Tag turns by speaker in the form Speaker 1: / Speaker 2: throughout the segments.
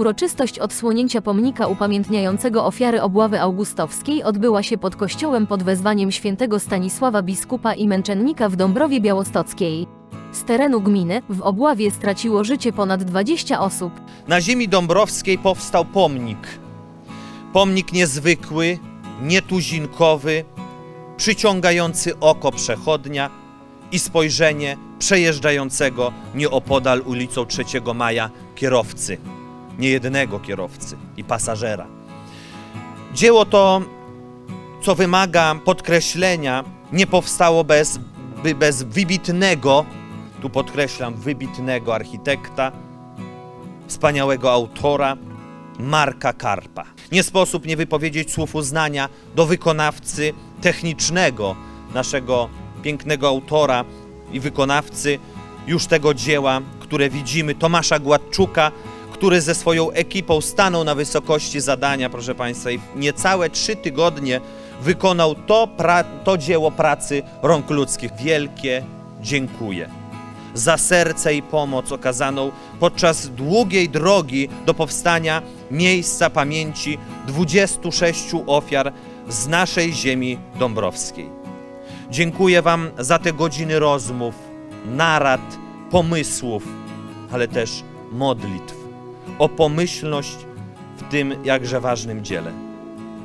Speaker 1: Uroczystość odsłonięcia pomnika upamiętniającego ofiary obławy augustowskiej odbyła się pod kościołem pod wezwaniem świętego Stanisława biskupa i męczennika w Dąbrowie Białostockiej. Z terenu gminy w obławie straciło życie ponad 20 osób.
Speaker 2: Na ziemi dąbrowskiej powstał pomnik. Pomnik niezwykły, nietuzinkowy, przyciągający oko przechodnia i spojrzenie przejeżdżającego nieopodal ulicą 3 Maja kierowcy, niejednego kierowcy i pasażera. Dzieło to, co wymaga podkreślenia, nie powstało bez, bez wybitnego, tu podkreślam, wybitnego architekta, wspaniałego autora Marka Karpa. Nie sposób nie wypowiedzieć słów uznania do wykonawcy technicznego naszego pięknego autora i wykonawcy już tego dzieła, które widzimy, Tomasza Gładczuka, który ze swoją ekipą stanął na wysokości zadania, proszę Państwa, i niecałe trzy tygodnie wykonał to, to dzieło pracy rąk ludzkich. Wielkie dziękuję za serce i pomoc okazaną podczas długiej drogi do powstania miejsca pamięci 26 ofiar z naszej ziemi dąbrowskiej. Dziękuję Wam za te godziny rozmów, narad, pomysłów, ale też modlitw o pomyślność w tym jakże ważnym dziele.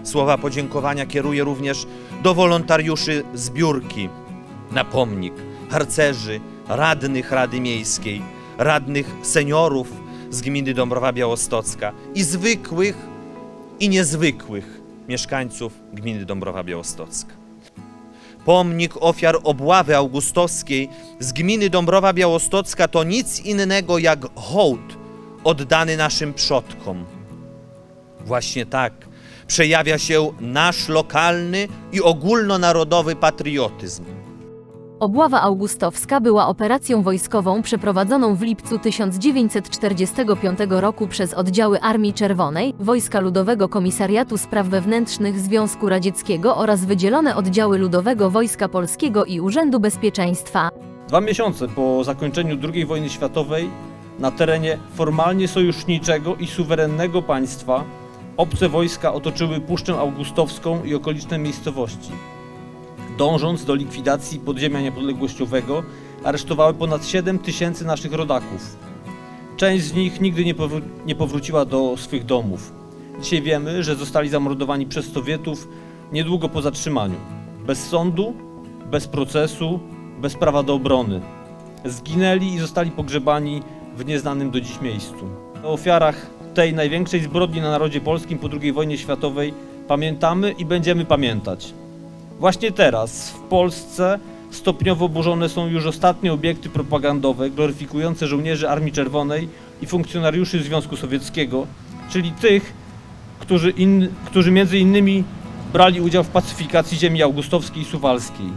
Speaker 2: Słowa podziękowania kieruję również do wolontariuszy zbiórki na pomnik, harcerzy, radnych Rady Miejskiej, radnych seniorów z gminy Dąbrowa Białostocka i zwykłych i niezwykłych mieszkańców gminy Dąbrowa Białostocka. Pomnik ofiar obławy augustowskiej z gminy Dąbrowa Białostocka to nic innego jak hołd oddany naszym przodkom. Właśnie tak przejawia się nasz lokalny i ogólnonarodowy patriotyzm.
Speaker 1: Obława augustowska była operacją wojskową przeprowadzoną w lipcu 1945 roku przez oddziały Armii Czerwonej, Wojska Ludowego Komisariatu Spraw Wewnętrznych Związku Radzieckiego oraz wydzielone oddziały Ludowego Wojska Polskiego i Urzędu Bezpieczeństwa.
Speaker 3: Dwa miesiące po zakończeniu II wojny światowej na terenie formalnie sojuszniczego i suwerennego państwa obce wojska otoczyły Puszczę Augustowską i okoliczne miejscowości. Dążąc do likwidacji podziemia niepodległościowego, aresztowały ponad 7 tysięcy naszych rodaków. Część z nich nigdy nie, nie powróciła do swych domów. Dzisiaj wiemy, że zostali zamordowani przez Sowietów niedługo po zatrzymaniu. Bez sądu, bez procesu, bez prawa do obrony. Zginęli i zostali pogrzebani w nieznanym do dziś miejscu. O ofiarach tej największej zbrodni na narodzie polskim po II wojnie światowej pamiętamy i będziemy pamiętać. Właśnie teraz w Polsce stopniowo burzone są już ostatnie obiekty propagandowe gloryfikujące żołnierzy Armii Czerwonej i funkcjonariuszy Związku Sowieckiego, czyli tych, którzy, in, którzy między innymi brali udział w pacyfikacji ziemi augustowskiej i suwalskiej.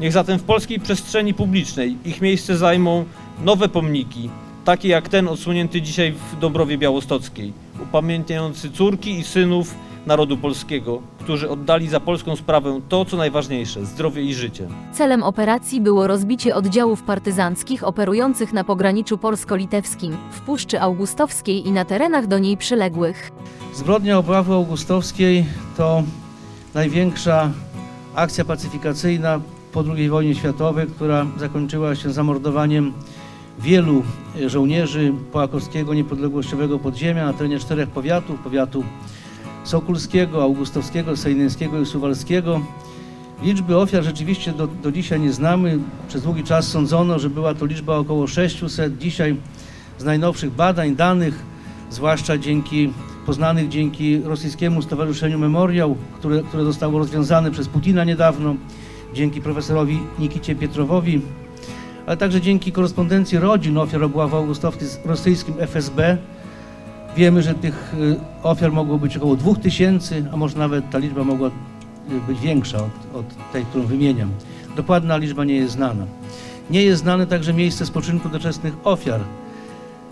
Speaker 3: Niech zatem w polskiej przestrzeni publicznej ich miejsce zajmą nowe pomniki, takie jak ten odsłonięty dzisiaj w Dąbrowie Białostockiej, upamiętniający córki i synów narodu polskiego, którzy oddali za polską sprawę to, co najważniejsze zdrowie i życie.
Speaker 1: Celem operacji było rozbicie oddziałów partyzanckich operujących na pograniczu polsko-litewskim, w Puszczy Augustowskiej i na terenach do niej przyległych.
Speaker 4: Zbrodnia obławy augustowskiej to największa akcja pacyfikacyjna po II wojnie światowej, która zakończyła się zamordowaniem wielu e, żołnierzy połakowskiego niepodległościowego podziemia na terenie czterech powiatów, powiatu sokulskiego, augustowskiego, sejneńskiego i suwalskiego. Liczby ofiar rzeczywiście do, do dzisiaj nie znamy. Przez długi czas sądzono, że była to liczba około 600. Dzisiaj z najnowszych badań, danych, zwłaszcza dzięki poznanych dzięki rosyjskiemu Stowarzyszeniu Memoriał, które, które zostało rozwiązane przez Putina niedawno, dzięki profesorowi Nikicie Pietrowowi, ale także dzięki korespondencji rodzin ofiar obławy augustowskiej z rosyjskim FSB. Wiemy, że tych y, ofiar mogło być około 2000, a może nawet ta liczba mogła y, być większa od, od tej, którą wymieniam. Dokładna liczba nie jest znana. Nie jest znane także miejsce spoczynku doczesnych ofiar.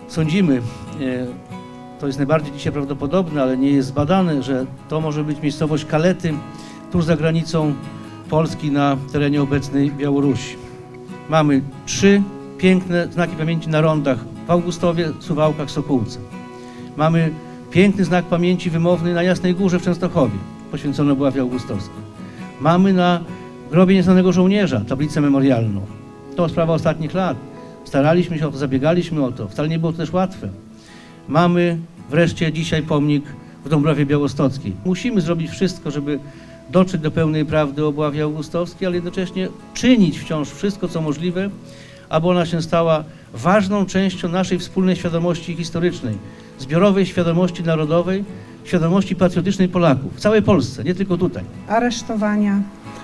Speaker 4: Sądzimy, e, to jest najbardziej dzisiaj prawdopodobne, ale nie jest zbadane, że to może być miejscowość Kalety, tuż za granicą Polski na terenie obecnej Białorusi. Mamy trzy piękne znaki pamięci na rondach w Augustowie, Suwałkach, Sokółce. Mamy piękny znak pamięci wymowny na Jasnej Górze w Częstochowie, poświęcony Obławie Augustowskiej. Mamy na grobie nieznanego żołnierza tablicę memorialną. To sprawa ostatnich lat. Staraliśmy się o to, zabiegaliśmy o to. Wcale nie było to też łatwe. Mamy wreszcie dzisiaj pomnik w Dąbrowie Białostockiej. Musimy zrobić wszystko, żeby dotrzeć do pełnej prawdy Obławie Augustowskiej, ale jednocześnie czynić wciąż wszystko, co możliwe, aby ona się stała ważną częścią naszej wspólnej świadomości historycznej, zbiorowej świadomości narodowej, świadomości patriotycznej Polaków w całej Polsce, nie tylko tutaj.
Speaker 5: aresztowania,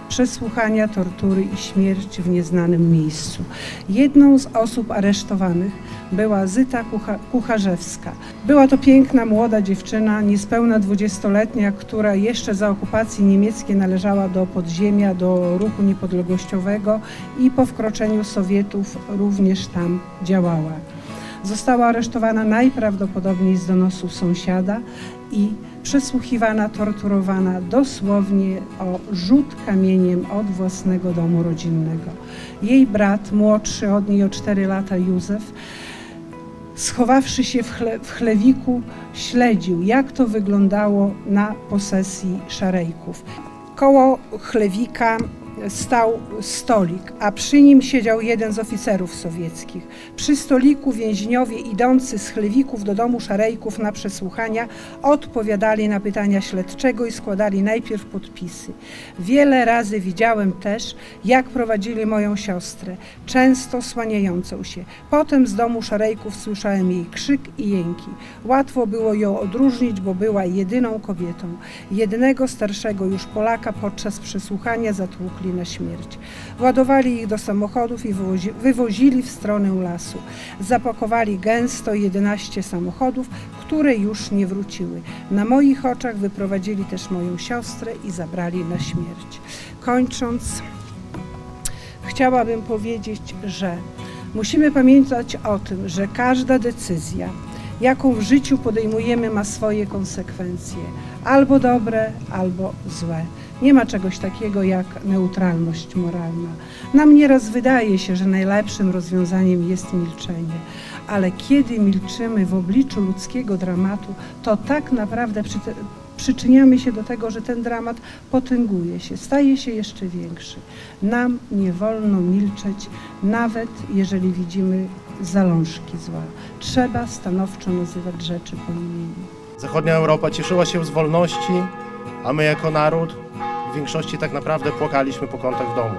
Speaker 5: przesłuchania, tortury i śmierć w nieznanym miejscu. Jedną z osób aresztowanych była Zyta Kucha- Kucharzewska. Była to piękna, młoda dziewczyna, niespełna dwudziestoletnia, która jeszcze za okupacji niemieckiej należała do podziemia, do ruchu niepodległościowego i po wkroczeniu Sowietów również tam działała. Została aresztowana najprawdopodobniej z donosu sąsiada i przesłuchiwana, torturowana dosłownie o rzut kamieniem od własnego domu rodzinnego. Jej brat, młodszy od niej o 4 lata, Józef, schowawszy się w, chle, w chlewiku, śledził, jak to wyglądało na posesji Szarejków. Koło chlewika stał stolik, a przy nim siedział jeden z oficerów sowieckich. Przy stoliku więźniowie idący z chlewików do domu Szarejków na przesłuchania odpowiadali na pytania śledczego i składali najpierw podpisy. Wiele razy widziałem też, jak prowadzili moją siostrę, często słaniającą się. Potem z domu Szarejków słyszałem jej krzyk i jęki. Łatwo było ją odróżnić, bo była jedyną kobietą. Jednego starszego już Polaka podczas przesłuchania zatłukli na śmierć. Ładowali ich do samochodów i wywozi, wywozili w stronę lasu. Zapakowali gęsto 11 samochodów, które już nie wróciły. Na moich oczach wyprowadzili też moją siostrę i zabrali na śmierć. Kończąc, chciałabym powiedzieć, że musimy pamiętać o tym, że każda decyzja, jaką w życiu podejmujemy, ma swoje konsekwencje, albo dobre, albo złe. Nie ma czegoś takiego jak neutralność moralna. Nam nieraz wydaje się, że najlepszym rozwiązaniem jest milczenie, ale kiedy milczymy w obliczu ludzkiego dramatu, to tak naprawdę przy, przyczyniamy się do tego, że ten dramat potęguje się, staje się jeszcze większy. Nam nie wolno milczeć, nawet jeżeli widzimy zalążki zła. Trzeba stanowczo nazywać rzeczy po imieniu.
Speaker 6: Zachodnia Europa cieszyła się z wolności, a my jako naród w większości tak naprawdę płakaliśmy po kątach w domu.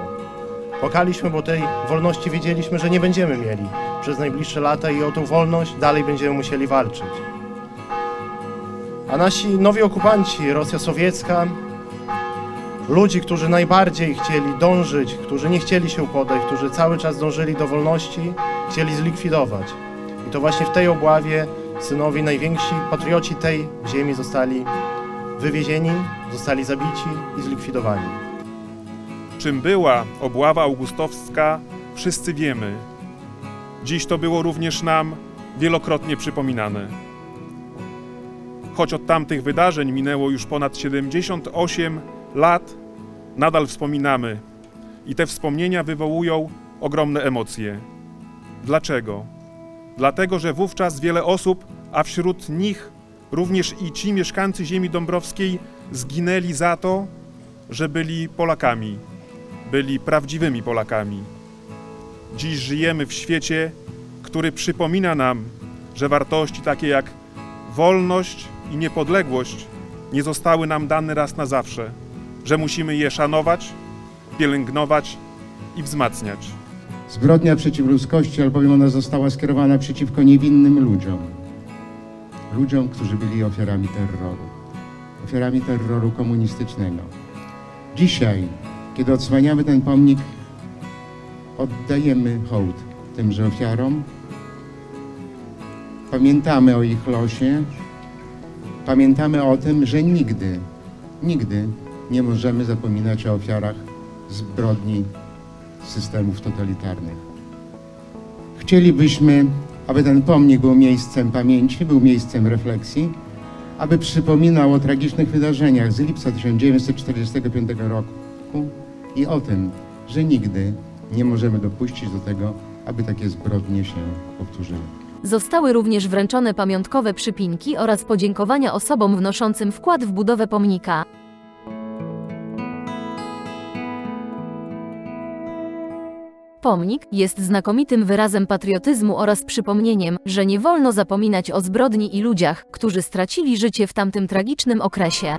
Speaker 6: Płakaliśmy, bo tej wolności wiedzieliśmy, że nie będziemy mieli przez najbliższe lata i o tą wolność dalej będziemy musieli walczyć. A nasi nowi okupanci, Rosja Sowiecka, ludzi, którzy najbardziej chcieli dążyć, którzy nie chcieli się podać, którzy cały czas dążyli do wolności, chcieli zlikwidować. I to właśnie w tej obławie synowi najwięksi patrioci tej ziemi zostali wywiezieni, zostali zabici i zlikwidowani.
Speaker 7: Czym była obława augustowska, wszyscy wiemy. Dziś to było również nam wielokrotnie przypominane. Choć od tamtych wydarzeń minęło już ponad 78 lat, nadal wspominamy i te wspomnienia wywołują ogromne emocje. Dlaczego? Dlatego, że wówczas wiele osób, a wśród nich również i ci mieszkańcy ziemi dąbrowskiej, zginęli za to, że byli Polakami byli prawdziwymi Polakami. Dziś żyjemy w świecie, który przypomina nam, że wartości takie jak wolność i niepodległość nie zostały nam dane raz na zawsze, że musimy je szanować, pielęgnować i wzmacniać.
Speaker 8: Zbrodnia przeciw ludzkości, albowiem ona została skierowana przeciwko niewinnym ludziom. Ludziom, którzy byli ofiarami terroru. Ofiarami terroru komunistycznego. Dzisiaj, kiedy odsłaniamy ten pomnik, oddajemy hołd tymże ofiarom. Pamiętamy o ich losie. Pamiętamy o tym, że nigdy, nigdy nie możemy zapominać o ofiarach zbrodni systemów totalitarnych. Chcielibyśmy, aby ten pomnik był miejscem pamięci, był miejscem refleksji, aby przypominał o tragicznych wydarzeniach z lipca 1945 roku i o tym, że nigdy nie możemy dopuścić do tego, aby takie zbrodnie się powtórzyły.
Speaker 1: Zostały również wręczone pamiątkowe przypinki oraz podziękowania osobom wnoszącym wkład w budowę pomnika. Pomnik jest znakomitym wyrazem patriotyzmu oraz przypomnieniem, że nie wolno zapominać o zbrodni i ludziach, którzy stracili życie w tamtym tragicznym okresie.